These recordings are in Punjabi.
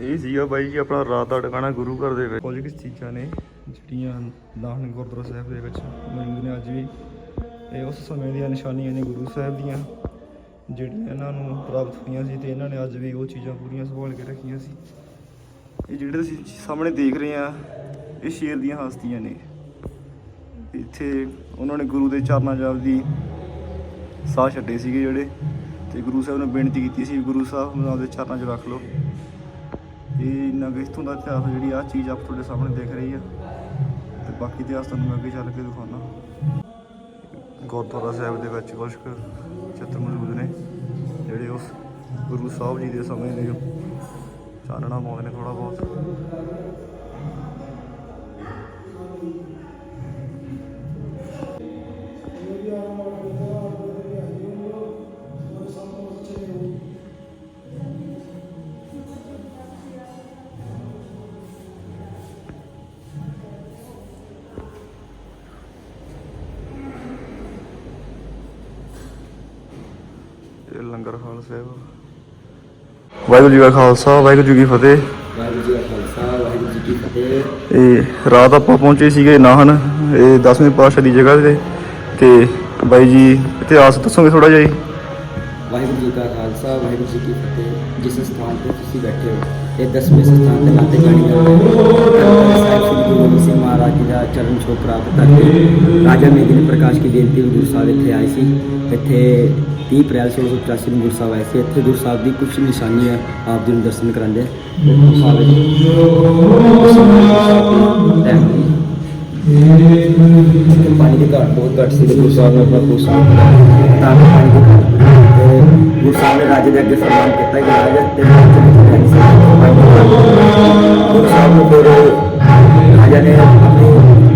ਇਹ ਸੀਗਾ ਬਾਈ ਜੀ ਆਪਣਾ ਰਾਤ ਦਾ ਟਿਕਾਣਾ ਗੁਰੂ ਘਰ ਦੇ ਵਿੱਚ। ਕੁਝ ਕੁ ਚੀਜ਼ਾਂ ਨੇ ਜਿਹੜੀਆਂ ਨਾਹਨ ਗੁਰਦੁਆਰਾ ਸਾਹਿਬ ਦੇ ਵਿੱਚ ਮੌਜੂਦ ਨੇ ਅੱਜ ਵੀ। ਇਹ ਉਸ ਸਮੇਂ ਦੀਆਂ ਨਿਸ਼ਾਨੀਆਂ ਨੇ ਗੁਰੂ ਸਾਹਿਬ ਦੀਆਂ, ਜਿਹੜੀਆਂ ਇਹਨਾਂ ਨੂੰ ਪ੍ਰਾਪਤ ਹੋਈਆਂ ਸੀ ਤੇ ਇਹਨਾਂ ਨੇ ਅੱਜ ਵੀ ਉਹ ਚੀਜ਼ਾਂ ਪੂਰੀਆਂ ਸੰਭਾਲ ਕੇ ਰੱਖੀਆਂ ਸੀ। ਇਹ ਜਿਹੜੇ ਤੁਸੀਂ ਸਾਹਮਣੇ ਦੇਖ ਰਹੇ ਆ, ਇਹ ਸ਼ੇਰ ਦੀਆਂ ਹਸਤੀਆਂ ਨੇ। ਇੱਥੇ ਉਹਨਾਂ ਨੇ ਗੁਰੂ ਦੇ ਚਰਨਾਂ 'ਚ ਆਪਦੀ ਸਾਹ ਛੱਡੇ ਸੀਗੇ ਜਿਹੜੇ, ਤੇ ਗੁਰੂ ਸਾਹਿਬ ਨੂੰ ਬੇਨਤੀ ਕੀਤੀ ਸੀ ਵੀ ਗੁਰੂ ਸਾਹਿਬ ਨੂੰ ਆਪਦੇ ਚਰਨਾਂ 'ਚ ਰੱਖ ਲਓ। ਇਹ ਨਗ ਦਾ ਇਤਿਹਾਸ ਜਿਹੜੀ ਆ ਚੀਜ਼ ਆਪ ਤੁਹਾਡੇ ਸਾਹਮਣੇ ਦਿਖ ਰਹੀ ਆ। ਤੇ ਬਾਕੀ ਇਤਿਹਾਸ ਤੁਹਾਨੂੰ ਮੈਂ ਅੱਗੇ ਚੱਲ ਕੇ ਦਿਖਾਉਣਾ। ਗੁਰਦੁਆਰਾ ਸਾਹਿਬ ਦੇ ਵਿੱਚ ਕੁਝ ਚਿੱਤਰ ਮੌਜੂਦ ਨੇ, ਜਿਹੜੇ ਉਸ ਗੁਰੂ ਸਾਹਿਬ ਜੀ ਦੇ ਸਮੇਂ ਦੇ ਚਾਨਣਾ ਪਾਉਂਦੇ ਨੇ ਥੋੜਾ ਬਹੁਤ। ਹਾਲ ਸਾਹਿਬ। ਵਾਹਿਗੁਰੂ ਜੀ ਕਾ ਖਾਲਸਾ ਵਾਹਿਗੁਰੂ ਜੀ ਕੀ ਫਤਿਹ। ਵਾਹਿਗੁਰੂ ਜੀ ਕਾ ਖਾਲਸਾ ਵਾਹਿਗੁਰੂ ਜੀ ਕੀ ਫਤਿਹ। ਇਹ ਰਾਤ ਆਪਾਂ ਪਹੁੰਚੇ ਸੀਗੇ ਨਾਹਨ ਇਹ 10ਵੇਂ ਪਾਤਸ਼ਾਹ ਦੀ ਜਗ੍ਹਾ ਤੇ। ਤੇ ਬਾਈ ਜੀ ਇਤਿਹਾਸ ਦੱਸੋਗੇ ਥੋੜਾ ਜਿਹਾ ਜੀ? ਵਾਹਿਗੁਰੂ ਜੀ ਕਾ ਖਾਲਸਾ ਵਾਹਿਗੁਰੂ ਜੀ ਕੀ ਫਤਿਹ। ਜਿਸ ਸਥਾਨ ਤੇ ਤੁਸੀਂ ਬੈਠੇ ਹੋ ਇਹ ਦਸਵੇਂ ਸਥਾਨ ਤੇ ਲਾਤੇ ਜਾਣੀ ਜਾਂਦੇ ਸ੍ਰੀ ਗੁਰੂ ਗੋਬਿੰਦ ਸਿੰਘ ਮਹਾਰਾਜ ਜੀ ਦਾ ਚਰਨ ਛੋਹ ਪ੍ਰਾਪਤ ਕਰਕੇ ਰਾਜਾ ਮੇਦਿਨੀ ਪ੍ਰਕਾਸ਼ ਕੀ ਬੇਨਤੀ ਨੂੰ ਗੁਰੂ ਸਾਹਿਬ ਇੱਥੇ ਆਏ ਸੀ। ਇੱਥੇ 30 ਅਪ੍ਰੈਲ 1685 ਨੂੰ ਗੁਰੂ ਸਾਹਿਬ ਆਏ ਸੀ। ਇੱਥੇ ਗੁਰੂ ਸਾਹਿਬ ਦੀ ਕੁਝ ਨਿਸ਼ਾਨੀਆਂ ਆਪ ਜੀ ਨੂੰ ਦਰਸ਼ਨ ਕਰਾਉਂਦੇ ਪਾਣੀ ਦੀ ਘਾਟ ਬਹੁਤ ਘੱਟ ਸੀ ਗੁਰੂ ਸਾਹਿਬ ਨੇ ਆਪਣਾ ਖੂਹ ਤਾਂ ਪਾਣੀ ਦੀ ਘਾਟ ਪੂਰੀ ਹੋਵੇ। ਤੇ ਗੁਰੂ ਸਾਹਿਬ ਨੇ ਰਾਜੇ ਦੇ ਅੱਗੇ ਫਰਮਾਨ ਕੀਤਾ ਕਿ ਰਾਜਾ ਤੇ ਗੁਰੂ ਸਾਹਿਬ ਨੂੰ ਫਿਰ ਰਾਜਾ ਨੇ ਆਪਣੇ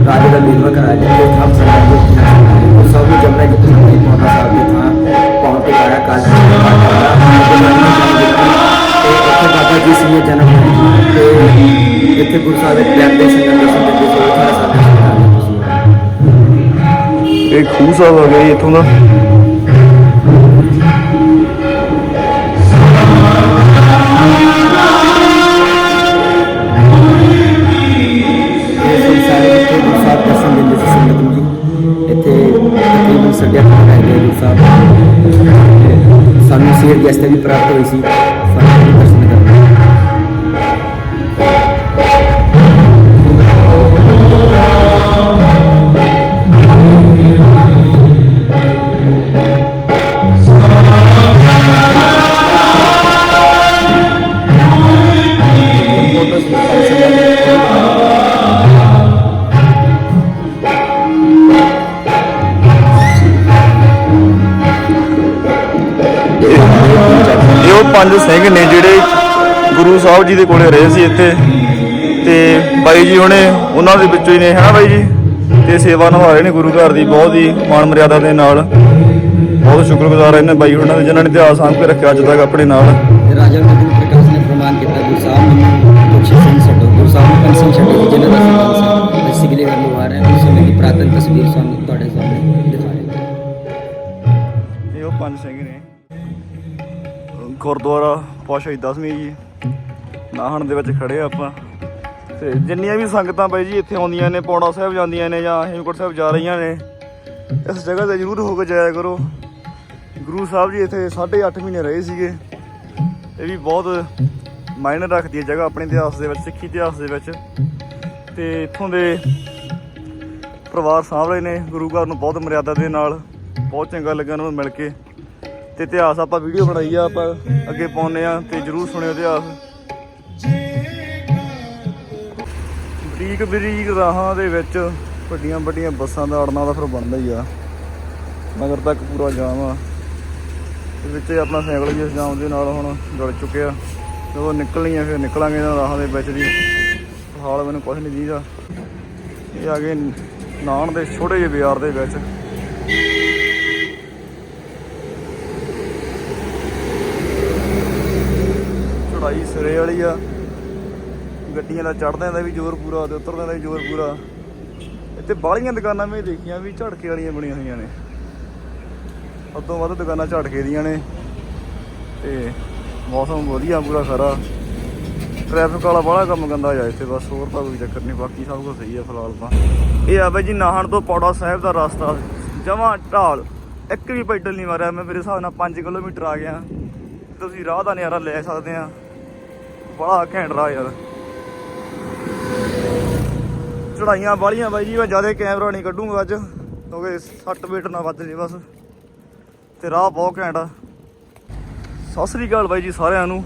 ਰਾਜੇ ਦਾ ਨਿਰਮਾ ਕਰਾਇਆ ਜਿੱਥੇ ਥਾਪ ਸਰਕਾਰ ਦੇ ਗੁਰੂ ਸਾਹਿਬ ਨੂੰ ਜਮਨਾ ਜੀ ਤੋਂ ਪਹੁੰਚਾ ਸਾਹਿਬ ਦੇ ਥਾਂ ਪਹੁੰਚ ਕੇ ਆਇਆ ਕਾਲ ਤੇ ਇੱਥੇ ਬਾਬਾ ਜੀ ਸਿੰਘ ਦਾ ਜਨਮ ਹੋਇਆ ਸਾਨੂੰ ਸੀਰ ਗੈਸਟ ਵੀ ਪ੍ਰਾਪਤ ਹੋਈ ਇਹ ਉਹ ਪੰਜ ਸਿੰਘ ਨੇ ਜਿਹੜੇ ਗੁਰੂ ਸਾਹਿਬ ਜੀ ਦੇ ਕੋਲੇ ਰਹੇ ਸੀ ਇੱਥੇ। ਤੇ ਬਾਈ ਜੀ ਹੁਣੇ ਉਹਨਾਂ ਦੇ ਵਿੱਚੋਂ ਹੀ ਨੇ ਹੈ ਬਾਈ ਜੀ? ਤੇ ਸੇਵਾ ਨਿਭਾ ਰਹੇ ਨੇ ਗੁਰੂ ਘਰ ਦੀ ਬਹੁਤ ਹੀ ਮਾਣ ਮਰਿਆਦਾ ਦੇ ਨਾਲ। ਬਹੁਤ ਸ਼ੁਕਰਗੁਜ਼ਾਰ ਇਹਨਾਂ ਬਾਈ ਉਹਨਾਂ ਦੇ ਜਿਨ੍ਹਾਂ ਨੇ ਇਤਿਹਾਸ ਸਾਂਭ ਕੇ ਰੱਖਿਆ ਅੱਜ ਤੱਕ ਆਪਣੇ ਨਾਲ। ਰਾਜਾ ਮਹਿੰਦਰ ਪ੍ਰਕਾਸ਼ ਨੇ ਫਰਮਾਨ ਕੀਤਾ ਗੁਰੂ ਸਾਹਿਬ ਨੂੰ। ਕੁਛ ਸਿੰਘ ਛੱਡੋ। ਗੁਰੂ ਸਾਹਿਬ ਨੂੰ ਸਿੰਘ ਛੱਡੇ ਜਿਨ੍ਹਾਂ ਦਾ ਸਿਗਲੇ ਵੱਲ ਆ ਰਹੇ ਉਸ ਸਮੇਂ ਦੀ ਪ੍ਰਾਤਨ ਤਸਵੀਰ ਸਾਨੂੰ ਤੁਹਾਡੇ ਸਾਹਮਣੇ ਦਿਖਾ ਰਹੇ ਹਾਂ। ਇਹ ਉਹ ਪੰਜ ਸਿੰਘ ਨੇ। ਗੁਰਦੁਆਰਾ ਪਾਸ਼ਾਹੀ ਦਸਵੀਂ ਜੀ। ਨਾਹਣ ਦੇ ਵਿੱਚ ਖੜੇ ਆ ਆਪਾਂ। ਤੇ ਜਿੰਨੀਆਂ ਵੀ ਸੰਗਤਾਂ ਬਾਈ ਜੀ ਇੱਥੇ ਆਉਂਦੀਆਂ ਨੇ, ਪੌੜਾ ਸਾਹਿਬ ਜਾਂਦੀਆਂ ਨੇ ਜਾਂ ਹੇਮਕੁੰਟ ਸਾਹਿਬ ਜਾ ਰਹੀਆਂ ਨੇ, ਇਸ ਜਗ੍ਹਾ ਤੇ ਜ਼ਰੂਰ ਹੋ ਕੇ ਜਾਇਆ ਕਰੋ। ਗੁਰੂ ਸਾਹਿਬ ਜੀ ਇੱਥੇ 8.5 ਮਹੀਨੇ ਰਹੇ ਸੀਗੇ। ਇਹ ਵੀ ਬਹੁਤ ਮਾਇਨੇ ਰੱਖਦੀ ਹੈ ਜਗ੍ਹਾ ਆਪਣੇ ਇਤਿਹਾਸ ਦੇ ਵਿੱਚ, ਸਿੱਖੀ ਇਤਿਹਾਸ ਦੇ ਵਿੱਚ। ਤੇ ਇੱਥੋਂ ਦੇ ਪਰਿਵਾਰ ਸਾਂਭ ਰਹੇ ਨੇ, ਗੁਰੂ ਘਰ ਨੂੰ ਬਹੁਤ ਮਰਿਆਦਾ ਦੇ ਨਾਲ, ਬਹੁਤ ਚੰਗਾ ਲੱਗਾ ਉਹਨਾਂ ਨੂੰ ਮਿਲ ਕੇ। ਤੇ ਇਤਿਹਾਸ ਆਪਾਂ ਵੀਡੀਓ ਬਣਾਈ ਆ, ਆਪਾਂ ਅੱਗੇ ਪਾਉਨੇ ਆ ਤੇ ਜਰੂਰ ਸੁਣਿਓ ਇਤਿਹਾਸ। ਬਰੀਕ ਬਰੀਕ ਰਾਹਾਂ ਦੇ ਵਿੱਚ ਵੱਡੀਆਂ ਵੱਡੀਆਂ ਬੱਸਾਂ ਦਾ ਅੜਨਾ ਦਾ ਫਿਰ ਬਣਦਾ ਹੀ ਆ। ਮਗਰ ਤੱਕ ਪੂਰਾ ਜਾਮ ਆ। ਵਿੱਚ ਆਪਣਾ ਸਾਈਕਲ ਵੀ ਇਸ ਜਾਮ ਦੇ ਨਾਲ ਹੁਣ ਜੁੜ ਚੁੱਕਿਆ। ਜਦੋਂ ਨਿਕਲਣੀਆਂ ਫਿਰ ਨਿਕਲਾਂਗੇ ਇਹਨਾਂ ਰਾਹਾਂ ਦੇ ਵਿੱਚ ਦੀ ਹਾਲ ਮੈਨੂੰ ਕੁਝ ਨਹੀਂ ਦੀਦਾ। ਇਹ ਆ ਗਏ ਨਾਨ ਦੇ ਛੋਟੇ ਜਿਹੇ ਬਾਜ਼ਾਰ ਦੇ ਵਿੱਚ ਚੜਾਈ ਸਿਰੇ ਵਾਲੀ ਆ। ਗੱਡੀਆਂ ਦਾ ਚੜਦਿਆਂ ਦਾ ਵੀ ਜ਼ੋਰ ਪੂਰਾ, ਤੇ ਉਤਰਦਿਆਂ ਦਾ ਵੀ ਜ਼ੋਰ ਪੂਰਾ। ਇੱਥੇ ਬਾਹਲੀਆਂ ਦੁਕਾਨਾਂ ਮੈਂ ਦੇਖੀਆਂ, ਵੀ ਝੜਕੇ ਵਾਲੀਆਂ ਬਣੀਆਂ ਹੋਈਆਂ ਨੇ। ਉਦੋਂ ਵੱਧ ਦੁਕਾਨਾਂ ਝੜਕੇ ਦੀਆਂ ਨੇ। ਤੇ ਮੌਸਮ ਵਧੀਆ ਪੂਰਾ ਖਰਾ ਟ੍ਰੈਫਿਕ ਵਾਲਾ ਬੜਾ ਕੰਮ ਗੰਦਾ ਜਾ ਇੱਥੇ, ਬਸ ਹੋਰ ਤਾਂ ਕੋਈ ਚੱਕਰ ਨਹੀਂ, ਬਾਕੀ ਸਭ ਕੁਝ ਸਹੀ ਆ ਫਿਲਹਾਲ ਤਾਂ। ਇਹ ਆ ਬਈ ਜੀ, ਨਾਹਣ ਤੋਂ ਪੌੜਾ ਸਾਹਿਬ ਦਾ ਰਸਤਾ। ਜਮਾ ਢਾਲ। ਇੱਕ ਵੀ ਪੈਡਲ ਨਹੀਂ ਮਾਰਿਆ, ਮੈਂ ਮੇਰੇ ਹਿਸਾਬ ਨਾਲ 5 ਕਿਲੋਮੀਟਰ ਆ ਗਿਆ। ਤੁਸੀਂ ਰਾਹ ਦਾ ਨਜ਼ਾਰਾ ਲੈ ਸਕਦੇ ਆ। ਬੜਾ ਘੈਂਟ ਰਾਹ ਯਾਰ। ਚੜਾਈਆਂ ਵਾਲੀਆਂ ਬਾਈ ਜੀ, ਮੈਂ ਜ਼ਿਆਦਾ ਕੈਮਰਾ ਨਹੀਂ ਕੱਢੂਗਾ ਅੱਜ, ਕਿਉਂਕਿ 60 ਮੀਟਰ ਨਾ ਵੱਧ ਜੇ ਬਸ। ਤੇ ਰਾਹ ਬਹੁਤ ਘੈਂਟ ਆ। ਸਤਿ ਸ੍ਰੀ ਅਕਾਲ ਬਾਈ ਜੀ ਸਾਰਿਆਂ ਨੂੰ।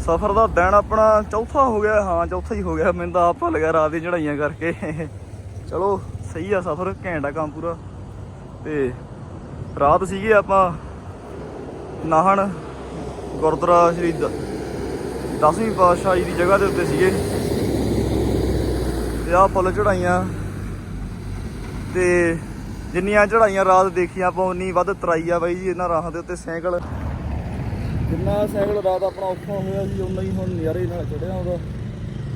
ਸਫ਼ਰ ਦਾ ਦਿਨ ਆਪਣਾ ਚੌਥਾ ਹੋ ਗਿਆ। ਹਾਂ, ਚੌਥਾ ਹੀ ਹੋ ਗਿਆ। ਮੈਨੂੰ ਤਾਂ ਆਪ ਭੁੱਲ ਗਿਆ ਰਾਤ ਦੀ ਚੜਾਈਆਂ ਕਰਕੇ। ਚਲੋ, ਸਹੀ ਆ ਸਫ਼ਰ, ਘੈਂਟ ਆ ਕੰਮ ਪੂਰਾ। ਤੇ ਰਾਤ ਸੀਗੇ ਆਪਾਂ ਨਾਹਣ ਗੁਰਦੁਆਰਾ ਸ਼੍ਰੀ ਦ- ਦਸਵੀਂ ਪਾਤਸ਼ਾਹੀ ਦੀ ਜਗ੍ਹਾ ਦੇ ਉੱਤੇ ਸੀਗੇ। ਤੇ ਆਹ ਪੁੱਲ ਚੜਾਈਆਂ ਤੇ ਜਿੰਨੀਆਂ ਚੜਾਈਆਂ ਰਾਤ ਦੇਖੀਆਂ ਆਪਾਂ, ਉਨੀ ਵੱਧ ਤਰਾਈ ਆ ਬਾਈ ਜੀ, ਇਹਨਾਂ ਰਾਹਾਂ ਦੇ ਉੱਤੇ ਸਾਈਕਲ। ਜਿੰਨਾ ਸਾਈਕਲ ਰਾਤ ਆਪਣਾ ਔਖਾ ਹੋਇਆ ਸੀ ਉਨਾ ਹੀ ਹੁਣ ਨਜ਼ਾਰੇ ਨਾਲ ਚੜਿਆ ਉਹਦਾ।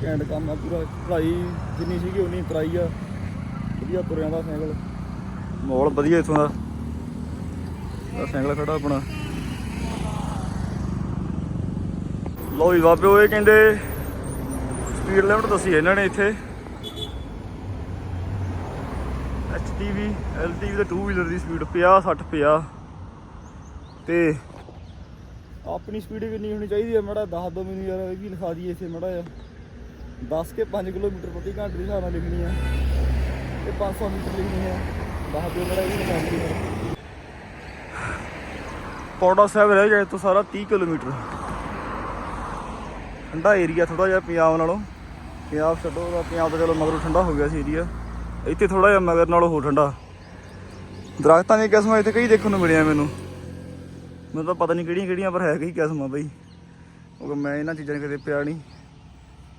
ਘੈਂਟ ਕੰਮ ਆ ਪੂਰਾ ਚੜਾਈ ਜਿੰਨੀ ਸੀਗੀ ਉਨੀ ਤਰਾਈ ਆ। ਵਧੀਆ ਤੁਰਿਆ ਦਾ ਸਾਈਕਲ। ਮਾਹੌਲ ਵਧੀਆ ਇਥੋਂ ਦਾ। ਆਹ ਸਾਈਕਲ ਖੜਾ ਆਪਣਾ। ਲੋ ਜੀ ਬਾਬੇ ਉਹ ਕਹਿੰਦੇ ਸਪੀਡ ਲਿਮਟ ਦੱਸੀ ਇਹਨਾਂ ਨੇ ਇੱਥੇ। HTV, LTV ਦਾ 2 ਵੀਲਰ ਦੀ ਸਪੀਡ 50 60 50 ਤੇ ਆਪਣੀ ਸਪੀਡ ਕਿੰਨੀ ਹੋਣੀ ਚਾਹੀਦੀ ਹੈ ਮੜਾ, ਦੱਸ ਦੋ ਮੈਨੂੰ ਯਾਰ ਇਹ ਵੀ ਲਿਖਾ ਦਈਏ ਇੱਥੇ ਮੜਾ ਆ 10 ਕੇ 5 ਕਿਲੋਮੀਟਰ ਪ੍ਰਤੀ ਘੰਟੇ ਦੇ ਹਿਸਾਬ ਨਾਲ ਲਿਖਣੀ ਆ। ਤੇ 500 ਮੀਟਰ ਲਿਖਣੀ ਆ। ਦੱਸ ਦਿਓ ਮੜਾ ਇਹ ਲਿਖਾ ਦਈਏ। ਪੌੜਾ ਸਾਹਿਬ ਰਹਿ ਜਾਏ ਤੋਂ ਸਾਰਾ 30 ਕਿਲੋਮੀਟਰ। ਠੰਡਾ ਏਰੀਆ ਥੋੜਾ ਜਿਹਾ ਪੰਜਾਬ ਨਾਲੋਂ। ਪੰਜਾਬ ਛੱਡੋ ਉਹਦਾ ਪੰਜਾਬ ਦਾ ਚਲੋ ਮਗਰੋਂ ਠੰਡਾ ਹੋ ਗਿਆ ਸੀ ਏਰੀਆ। ਇੱਥੇ ਥੋੜਾ ਜਿਹਾ ਮਗਰ ਨਾਲੋਂ ਹੋਰ ਠੰਡਾ। ਦਰਖਤਾਂ ਦੀਆਂ ਕਿਸਮਾਂ ਇੱਥੇ ਕਈ ਦੇਖਣ ਨੂੰ ਮਿਲੀਆਂ ਮੈਨੂੰ। ਮੈਨੂੰ ਤਾਂ ਪਤਾ ਨਹੀਂ ਕਿਹੜੀਆਂ ਕਿਹੜੀਆਂ ਪਰ ਹੈ ਕਈ ਕਿਸਮਾਂ ਬਈ। ਉਹ ਮੈਂ ਇਹਨਾਂ ਚੀਜ਼ਾਂ 'ਚ ਕਦੇ ਪਿਆ ਨਹੀਂ।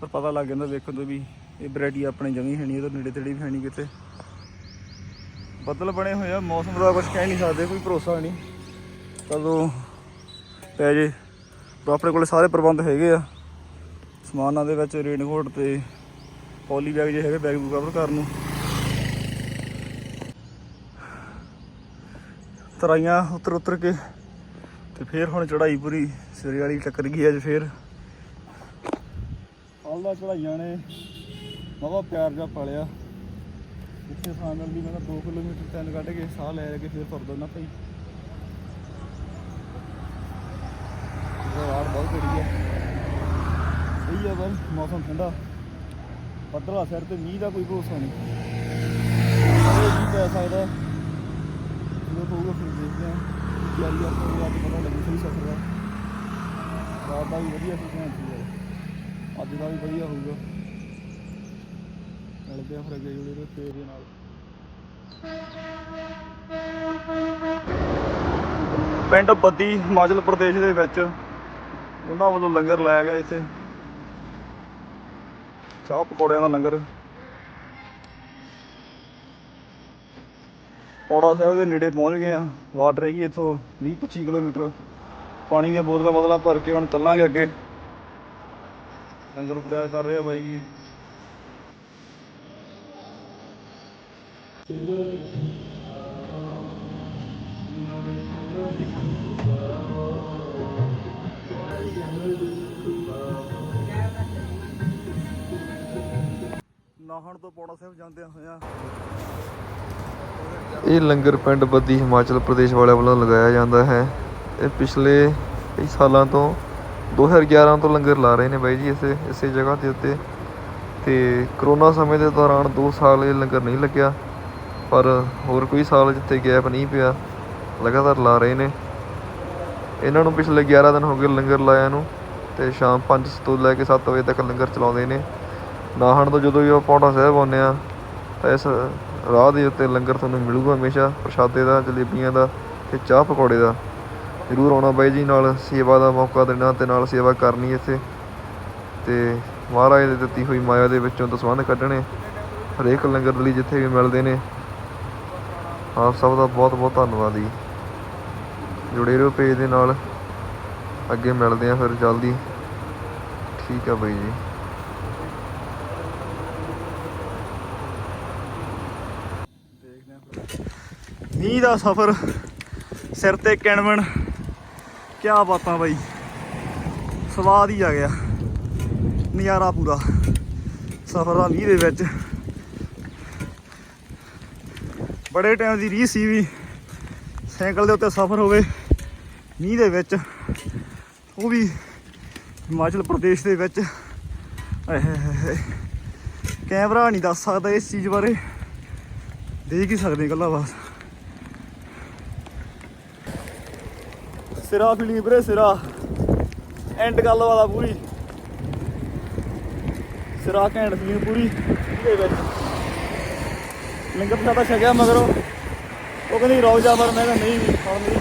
ਪਰ ਪਤਾ ਲੱਗ ਜਾਂਦਾ ਵੇਖਣ ਤੋਂ ਵੀ ਇਹ ਵੈਰਾਈਟੀ ਆਪਣੇ ਜਮੀ ਹੈ ਨਹੀਂ ਇਹਦੇ ਨੇੜੇ ਤੇੜੇ ਵੀ ਹੈ ਨਹੀਂ ਕਿਤੇ। ਬੱਦਲ ਬਣੇ ਹੋਏ ਆ, ਮੌਸਮ ਦਾ ਕੁਝ ਕਹਿ ਨਹੀਂ ਸਕਦੇ, ਕੋਈ ਭਰੋਸਾ ਨਹੀਂ। ਕਦੋਂ ਪੈ ਜੇ। ਪਰ ਆਪਣੇ ਕੋਲੇ ਸਾਰੇ ਪ੍ਰਬੰਧ ਹੈਗੇ ਆ। ਸਮਾਨਾਂ ਦੇ ਵਿੱਚ ਰੇਨਕੋਟ ਤੇ ਪੋਲੀ ਬੈਗ ਜੇ ਹੈਗੇ ਬੈਗ ਨੂੰ ਕਵਰ ਕਰਨ ਨੂੰ। ਤਰਾਈਆਂ ਉਤਰ ਉਤਰ ਕੇ ਤੇ ਫੇਰ ਹੁਣ ਚੜਾਈ ਪੂਰੀ ਸਿਰੇ ਵਾਲੀ ਟੱਕਰ ਗਈ ਅੱਜ ਫੇਰ। ਆਲਦਾ ਚੜਾਈਆਂ ਨੇ ਬਾਬਾ ਪਿਆਰ ਜਾ ਪਾਲਿਆ। ਇੱਥੇ ਸਾਹ ਮਿਲਦੀ ਮੈਂ ਤਾਂ 2 ਕਿਲੋਮੀਟਰ ਤਿੰਨ ਕੱਢ ਕੇ ਸਾਹ ਲੈ ਕੇ ਫੇਰ ਤੁਰਦਾ ਨਾ ਭਾਈ। ਇਹ ਬਹੁਤ ਕਿਹੜੀ ਹੈ ਸਹੀ ਆ ਬਸ ਮੌਸਮ ਠੰਡਾ। ਪੱਧਰਾ ਸਿਰ ਤੇ ਮੀਂਹ ਦਾ ਕੋਈ ਭਰੋਸਾ ਨਹੀਂ। ਮੀਂਹ ਪੈ ਸਕਦਾ ਜਦੋਂ ਹੋਊਗਾ ਫਿਰ ਦੇਖਦੇ ਹਾਂ। ਤਿਆਰੀ ਆਪਾਂ ਅੱਜ ਪਤਾ ਲੱਗੂ, ਸਹੀ ਸਫਰ ਦਾ। ਰਾਤ ਦਾ ਵੀ ਵਧੀਆ ਸੀ ਸੀ ਅੱਜ ਦਾ ਵੀ ਵਧੀਆ ਹੋਊਗਾ। ਮਿਲਦੇ ਆ ਫਿਰ ਅੱਗੇ ਜੁੜੇ ਦੇ ਤੇਰੇ ਨਾਲ। ਪਿੰਡ ਬੱਦੀ, ਹਿਮਾਚਲ ਪ੍ਰਦੇਸ਼ ਦੇ ਵਿੱਚ। ਉਹਨਾਂ ਵੱਲੋਂ ਲੰਗਰ ਲਾਇਆ ਗਿਆ ਇੱਥੇ। ਚਾਹ ਪਕੌੜਿਆਂ ਦਾ ਲੰਗਰ। ਪੌੜਾ ਸਾਹਿਬ ਦੇ ਨੇੜੇ ਪਹੁੰਚ ਗਏ ਆ ਵਾਟ ਰਹਿ ਇੱਥੋਂ 20 25 ਕਿਲੋਮੀਟਰ। ਪਾਣੀ ਦੀਆਂ ਬੋਤਲਾਂ ਬੋਤਲਾਂ ਭਰ ਕੇ ਹੁਣ ਚੱਲਾਂਗੇ ਅੱਗੇ। ਲੰਗਰ ਤਿਆਰ ਕਰ ਰਹੇ ਆ ਬਾਈ ਜੀ। ਨਾਹਣ ਤੋਂ ਪੌੜਾ ਸਾਹਿਬ ਜਾਂਦਿਆਂ ਹੋਇਆਂ ਇਹ ਲੰਗਰ ਪਿੰਡ ਬੱਦੀ ਹਿਮਾਚਲ ਪ੍ਰਦੇਸ਼ ਵਾਲਿਆਂ ਵੱਲੋਂ ਲਗਾਇਆ ਜਾਂਦਾ ਹੈ। ਇਹ ਪਿਛਲੇ ਕਈ ਸਾਲਾਂ ਤੋਂ 2011 ਤੋਂ ਲੰਗਰ ਲਾ ਰਹੇ ਨੇ ਬਾਈ ਜੀ ਇਸੇ ਇਸੇ ਜਗ੍ਹਾ ਦੇ ਉੱਤੇ। ਤੇ ਕਰੋਨਾ ਸਮੇਂ ਦੇ ਦੌਰਾਨ 2 ਸਾਲ ਇਹ ਲੰਗਰ ਨਹੀਂ ਲੱਗਿਆ, ਪਰ ਹੋਰ ਕੋਈ ਸਾਲ ਜਿੱਥੇ ਗੈਪ ਨਹੀਂ ਪਿਆ, ਲਗਾਤਾਰ ਲਾ ਰਹੇ ਨੇ। ਇਹਨਾਂ ਨੂੰ ਪਿਛਲੇ 11 ਦਿਨ ਹੋ ਗਏ ਲੰਗਰ ਲਾਇਆ ਨੂੰ, ਤੇ ਸ਼ਾਮ 5 ਤੋਂ ਲੈ ਕੇ 7 ਵਜੇ ਤੱਕ ਲੰਗਰ ਚਲਾਉਂਦੇ ਨੇ। ਨਾਹਣ ਤੋਂ ਜਦੋਂ ਵੀ ਆਪਾਂ ਪੌੜਾ ਸਾਹਿਬ ਆਉਂਦੇ ਆ ਤਾਂ ਇਸ ਰਾਹ ਦੇ ਉੱਤੇ ਲੰਗਰ ਤੁਹਾਨੂੰ ਮਿਲੂਗਾ ਹਮੇਸ਼ਾ, ਪ੍ਰਸ਼ਾਦੇ ਦਾ, ਜਲੇਬੀਆਂ ਦਾ ਤੇ ਚਾਹ ਪਕੌੜੇ ਦਾ। ਜ਼ਰੂਰ ਆਉਣਾ ਬਾਈ ਜੀ ਨਾਲ, ਸੇਵਾ ਦਾ ਮੌਕਾ ਦੇਣਾ ਤੇ ਨਾਲ ਸੇਵਾ ਕਰਨੀ ਇੱਥੇ। ਤੇ ਮਹਾਰਾਜ ਦੀ ਦਿੱਤੀ ਹੋਈ ਮਾਇਆ ਦੇ ਵਿੱਚੋਂ ਦਸਵੰਧ ਕੱਢਣੇ, ਹਰੇਕ ਲੰਗਰ ਦੇ ਲਈ ਜਿੱਥੇ ਵੀ ਮਿਲਦੇ ਨੇ। ਆਪ ਸਭ ਦਾ ਬਹੁਤ ਬਹੁਤ ਧੰਨਵਾਦ ਜੀ। ਜੁੜੇ ਰਹੋ ਪੇਜ ਦੇ ਨਾਲ। ਅੱਗੇ ਮਿਲਦੇ ਆ ਫਿਰ ਜਲਦੀ। ਠੀਕ ਆ ਬਾਈ ਜੀ ਦੇਖਦੇ ਆਂ ਫਿਰ। ਮੀਂਹ ਦਾ ਸਫ਼ਰ, ਸਿਰ ਤੇ ਕਿਣਵਣ ਕਿਆ ਬਾਤਾਂ ਬਾਈ। ਸਵਾਦ ਹੀ ਆ ਗਿਆ। ਨਜ਼ਾਰਾ ਪੂਰਾ। ਸਫ਼ਰ ਦਾ ਮੀਂਹ ਦੇ ਵਿੱਚ। ਬੜੇ ਟਾਈਮ ਦੀ ਰੀਸ ਸੀ ਵੀ ਸਾਈਕਲ ਦੇ ਉੱਤੇ ਸਫ਼ਰ ਹੋਵੇ। ਮੀਂਹ ਦੇ ਵਿੱਚ। ਉਹ ਵੀ ਹਿਮਾਚਲ ਪ੍ਰਦੇਸ਼ ਦੇ ਵਿੱਚ। ਆਏ ਕੈਮਰਾ ਨਹੀਂ ਦੱਸ ਸਕਦਾ ਇਸ ਚੀਜ਼ ਬਾਰੇ। ਦੇਖ ਹੀ ਸਕਦੇ ਗੱਲਾਂ ਬਸ ਸਿਰਾ ਫੀਲਿੰਗ ਵੀਰੇ, ਸਿਰਾ। ਐਂਡ ਗੱਲ ਆ ਪੂਰੀ। ਸਿਰਾ ਘੈਂਟ ਫੀਲਿੰਗ ਪੂਰੀ, ਇਹਦੇ ਵਿੱਚ। ਲੰਗਰ ਪ੍ਰਸ਼ਾਦਾ ਛਕਿਆ ਮਗਰੋਂ। ਉਹ ਕਹਿੰਦੀ ਰੋ ਜਾ ਪਰ ਮੈਂ ਕਿਹਾ, ਨਹੀਂ ਹੁਣ ਨਹੀਂ।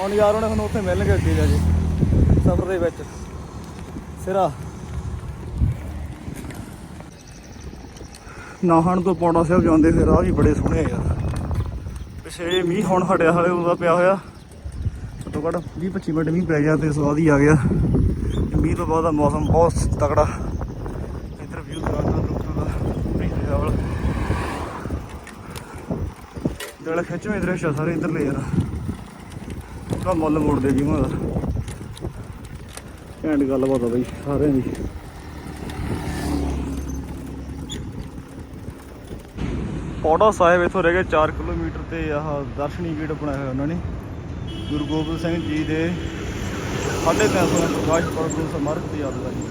ਹੁਣ ਯਾਰ ਉਹਨੇ ਸਾਨੂੰ ਉੱਥੇ ਮਿਲਣਗੇ ਅੱਗੇ ਜਾ ਕੇ, ਸਫ਼ਰ ਦੇ ਵਿੱਚ। ਸਿਰਾ। ਨਾਹਣ ਤੋਂ ਪੌਂਡਾ ਸਾਹਿਬ ਜਾਂਦੇ, ਫਿਰ ਆ ਵੀ ਬੜੇ ਸੋਹਣੇ ਆ ਯਾਰ। ਪਿਛੇ ਮੀਂਹ ਹੁਣ ਹਟਿਆ ਹਲੇ, ਉਹਦਾ ਪਿਆ ਹੋਇਆ। ਘੱਟੋ ਘੱਟ 20 25 ਮਿੰਟ ਮੀਂਹ ਪੈ ਗਿਆ ਤੇ ਸਵਾਦ ਹੀ ਆ ਗਿਆ। ਮੀਂਹ ਤੋਂ ਬਾਅਦ ਦਾ ਮੌਸਮ ਬਹੁਤ ਤਕੜਾ। ਇੱਧਰ ਵਿਊ ਕਰਾਂਗਾ ਰੁਕਦਾ ਇੱਥੇ ਆਵਲ ਜਿਹੜਾ ਖਿੱਚਵੇਂ ਦ੍ਰਿਸ਼ ਆ ਸਾਰੇ ਇੱਧਰ ਲੈ ਯਾਰ ਪੂਰਾ ਮੁੱਲ ਮੋੜਦੇ ਜੀ ਦਾ। ਘੈਂਟ ਗੱਲਬਾਤ ਆ ਬਈ, ਸਾਰਿਆਂ ਦੀ। ਪੌੜਾ ਸਾਹਿਬ ਇੱਥੋਂ ਰਹਿ ਗਏ 4 ਕਿਲੋਮੀਟਰ ਤੇ ਆਹ ਦਰਸ਼ਨੀ ਗੇਟ ਬਣਾਇਆ ਹੋਇਆ ਉਹਨਾਂ ਨੇ। ਗੁਰੂ ਗੋਬਿੰਦ ਸਿੰਘ ਜੀ ਦੇ ਸਾਢੇ ਤਿੰਨ ਸੌ ਪ੍ਰਕਾਸ਼ ਪੁਰਬ ਨੂੰ ਸਮਰਪਿਤ ਯਾਦ ਦਾ ਜੀ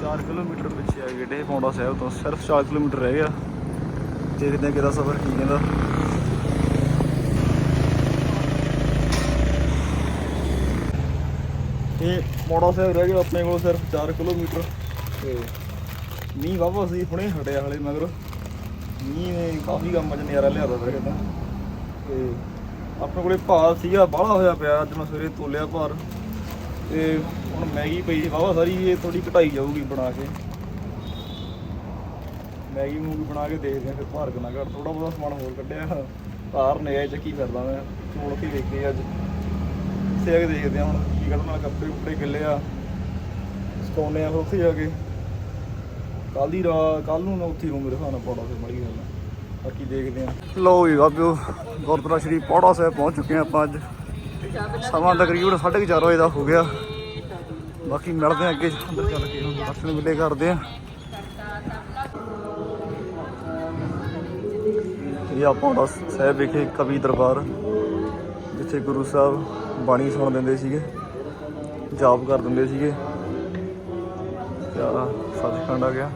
4 ਕਿਲੋਮੀਟਰ ਪਿੱਛੇ ਆ ਗਏ ਡੇ ਪੌਂਡਾ ਸਾਹਿਬ ਤੋਂ, ਸਿਰਫ 4 ਕਿਲੋਮੀਟਰ ਰਹਿ ਗਿਆ। ਦੇਖਦੇ ਹਾਂ ਕਿਹਦਾ ਸਫ਼ਰ ਕੀ ਕਹਿੰਦਾ। ਤੇ ਪੌਂਡਾ ਸਾਹਿਬ ਰਹਿ ਗਿਆ ਆਪਣੇ ਕੋਲ ਸਿਰਫ 4 ਕਿਲੋਮੀਟਰ। ਤੇ ਮੀਂਹ ਵਾਵਾ ਸੀ, ਹੁਣੇ ਹਟਿਆ ਹਲੇ ਮਗਰ। ਮੀਂਹ ਨੇ ਕਾਫੀ ਕੰਮ ਚ ਨਜ਼ਾਰਾ ਲਿਆਦਾ ਫਿਰ ਕਹਿੰਦਾ ਤੇ ਆਪਣੇ ਕੋਲੇ ਭਾਰ ਸੀਗਾ, ਬਾਹਲਾ ਹੋਇਆ ਪਿਆ ਅੱਜ ਮੈਂ ਸਵੇਰੇ ਤੋਲਿਆ ਭਾਰ। ਤੇ ਹੁਣ ਮੈਗੀ ਪਈ ਸੀ ਵਾਵਾ ਸਾਰੀ, ਇਹ ਥੋੜੀ ਘਟਾਈ ਜਾਊਗੀ ਬਣਾ ਕੇ। ਮੈਗੀ ਮੂਗੀ ਬਣਾ ਕੇ ਦੇਖਦੇ ਆ, ਫਿਰ ਭਾਰ ਕਿੰਨਾ ਘਟ ਥੋੜਾ ਬਹੁਤਾ ਸਮਾਨ ਹੋਰ ਕੱਢਿਆ। ਭਾਰ ਨਿਗਾਹ ਚੱਕੀ ਫਿਰਦਾ ਮੈਂ, ਚੋਲ ਕੇ ਵੇਖਦੇ ਅੱਜ। ਇੱਥੇ ਆ ਕੇ ਦੇਖਦੇ ਆ ਹੁਣ ਕੀ ਕੱਢਣਾ, ਕੱਪੜੇ ਕੁੱਪੜੇ ਗਿੱਲੇ ਆ। ਸਕਾਉਨੇ ਆ ਫਿਰ ਉੱਥੇ ਜਾ ਕੇ। ਕੱਲ ਦੀ ਰਾਤ ਕੱਲ ਨੂੰ ਮੈਂ ਉੱਥੇ ਹੀ ਮੇਰੇ ਹਿਸਾਬ ਨਾਲ ਪੌੜਾ ਤੇ ਮੜੀ ਗੱਲ ਬਾਕੀ ਦੇਖਦੇ ਆ ਲਓ ਜੀ ਬਾਬਿਓ, ਗੁਰਦੁਆਰਾ ਸ਼੍ਰੀ ਪੌੜਾ ਸਾਹਿਬ ਪਹੁੰਚ ਚੁੱਕੇ ਆ ਆਪਾਂ ਅੱਜ। ਸਮਾਂ ਤਕਰੀਬਨ 4:30 ਵਜੇ ਦਾ ਹੋ ਗਿਆ। ਬਾਕੀ ਮਿਲਦੇ ਆ ਅੱਗੇ ਅੰਦਰ ਚੱਲ ਕੇ, ਹੁਣ ਦਰਸ਼ਨ ਮਿਲੇ ਕਰਦੇ ਆ ਇਹ ਆ ਪੌੜਾ ਸਾਹਿਬ ਵਿਖੇ ਕਵੀ ਦਰਬਾਰ, ਜਿੱਥੇ ਗੁਰੂ ਸਾਹਿਬ ਬਾਣੀ ਸੁਣ ਦਿੰਦੇ ਸੀਗੇ, ਜਾਪ ਕਰ ਦਿੰਦੇ ਸੀਗੇ। ਯਾਰਾ ਸੱਚਖੰਡ ਆ ਗਿਆ।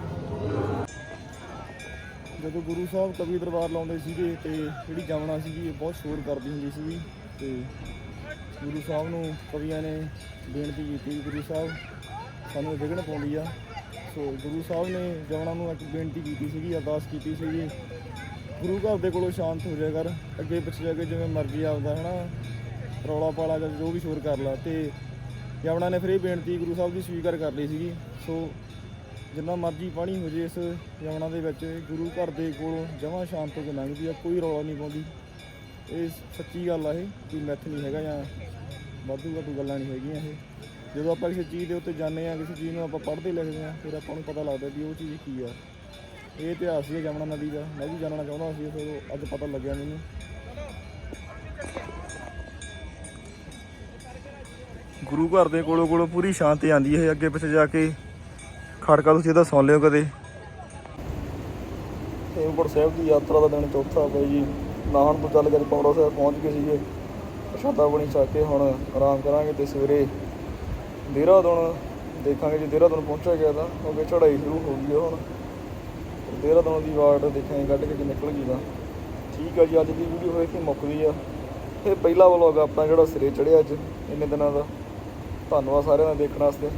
ਜਦੋਂ ਗੁਰੂ ਸਾਹਿਬ ਕਵੀ ਦਰਬਾਰ ਲਾਉਂਦੇ ਸੀਗੇ ਤੇ ਜਿਹੜੀ ਜਮਣਾ ਸੀਗੀ, ਇਹ ਬਹੁਤ ਸ਼ੋਰ ਕਰਦੀ ਹੁੰਦੀ ਸੀਗੀ ਤੇ ਗੁਰੂ ਸਾਹਿਬ ਨੂੰ ਕਵੀਆਂ ਨੇ ਬੇਨਤੀ ਕੀਤੀ ਗੁਰੂ ਸਾਹਿਬ, ਸਾਨੂੰ ਵਿਘਨ ਪਾਉਂਦੀ ਆ। ਸੋ ਗੁਰੂ ਸਾਹਿਬ ਨੇ ਜਮਣਾ ਨੂੰ ਇੱਕ ਬੇਨਤੀ ਕੀਤੀ ਸੀਗੀ, ਅਰਦਾਸ ਕੀਤੀ ਸੀਗੀ। ਗੁਰੂ ਘਰ ਦੇ ਕੋਲੋਂ ਸ਼ਾਂਤ ਹੋ ਜਾਇਆ ਕਰ, ਅੱਗੇ ਪਿੱਛੇ ਜਾ ਕੇ ਜਿਵੇਂ ਮਰਜ਼ੀ ਆਪਦਾ, ਹਨਾ, ਰੌਲਾ ਪਾਲਾ ਜਾਂ ਜੋ ਵੀ ਸ਼ੋਰ ਕਰ ਲਾ। ਤੇ ਯਮਨਾ ਨੇ ਫਿਰ ਇਹ ਬੇਨਤੀ ਗੁਰੂ ਸਾਹਿਬ ਦੀ ਸਵੀਕਾਰ ਕਰ ਲਈ ਸੀਗੀ। ਸੋ ਜਿੰਨਾ ਮਰਜ਼ੀ ਪਾਣੀ ਹੋ ਜੇ ਇਸ ਯਮਨਾ ਦੇ ਵਿੱਚ, ਗੁਰੂ ਘਰ ਦੇ ਕੋਲੋਂ ਜਮਾਂ ਸ਼ਾਂਤ ਹੋ ਕੇ ਲੰਘਦੀ ਆ, ਕੋਈ ਰੌਲਾ ਨਹੀਂ ਪਾਉਂਦੀ। ਇਹ ਸੱਚੀ ਗੱਲ ਆ ਇਹ ਕੋਈ ਮੈਥ ਨਹੀਂ ਹੈਗਾ ਜਾਂ ਵਾਧੂ ਵਾਧੂ ਗੱਲਾਂ ਨਹੀਂ ਹੈਗੀਆਂ ਇਹ। ਜਦੋਂ ਆਪਾਂ ਕਿਸੇ ਚੀਜ਼ ਦੇ ਉੱਤੇ ਜਾਂਦੇ ਆ, ਕਿਸੇ ਚੀਜ਼ ਨੂੰ ਆਪਾਂ ਪੜ੍ਹਦੇ ਲਿਖਦੇ ਆ, ਫਿਰ ਆਪਾਂ ਨੂੰ ਪਤਾ ਲੱਗਦਾ ਵੀ ਉਹ ਚੀਜ਼ ਕੀ ਆ। ਇਹ ਇਤਿਹਾਸ ਸੀ ਜਮਨਾ ਨਦੀ ਦਾ, ਮੈਂ ਵੀ ਜਾਣਨਾ ਚਾਹੁੰਦਾ ਸੀ ਫਿਰ ਅੱਜ ਪਤਾ ਲੱਗਿਆ ਮੈਨੂੰ। ਗੁਰੂ ਘਰ ਦੇ ਕੋਲੋਂ ਕੋਲੋਂ ਪੂਰੀ ਸ਼ਾਂਤੀ ਆਂਦੀ ਹੈ ਅੱਗੇ ਪਿੱਛੇ ਜਾ ਕੇ ਖੜਕਾ ਤੁਸੀਂ ਇਹਦਾ ਸੁਣ ਲਿਓ ਕਦੇ। ਹੇਮਕੁੰਟ ਸਾਹਿਬ ਦੀ ਯਾਤਰਾ ਦਾ ਦਿਨ ਚੌਥਾ ਪਿਆ ਜੀ। ਨਾਹਣ ਤੋਂ ਚੱਲ ਕੇ ਪੌੜਾ ਸਾਹਿਬ ਪਹੁੰਚ ਗਏ ਸੀਗੇ। ਪ੍ਰਸ਼ਾਦਾ ਬਣੀ ਛਕ ਕੇ ਹੁਣ ਆਰਾਮ ਕਰਾਂਗੇ ਤੇ ਸਵੇਰੇ ਦੇਹਰਾਦੂਨ ਦੇਖਾਂਗੇ। ਜੇ ਦੇਹਰਾਦੂਨ ਪਹੁੰਚਿਆ ਗਿਆ ਤਾਂ ਅੱਗੇ ਚੜ੍ਹਾਈ ਸ਼ੁਰੂ ਹੋ ਗਈ ਹੈ ਹੁਣ। ਦੇਹਰਾਦੂਨ ਦੀ ਵਾਟ ਦੇਖਾਂਗੇ, ਕੱਢ ਕੇ ਜੇ ਨਿਕਲ ਗਈ ਤਾਂ। ਠੀਕ ਆ ਜੀ, ਅੱਜ ਦੀ ਵੀਡੀਓ ਹੋਏ ਕਿ ਮੁੱਕਦੀ ਆ। ਇਹ ਪਹਿਲਾ ਵਲੋਗ ਆਪਣਾ ਜਿਹੜਾ ਸਿਰੇ ਚੜਿਆ ਅੱਜ, ਇੰਨੇ ਦਿਨਾਂ ਦਾ। ਧੰਨਵਾਦ ਸਾਰਿਆਂ ਦਾ ਦੇਖਣ ਵਾਸਤੇ।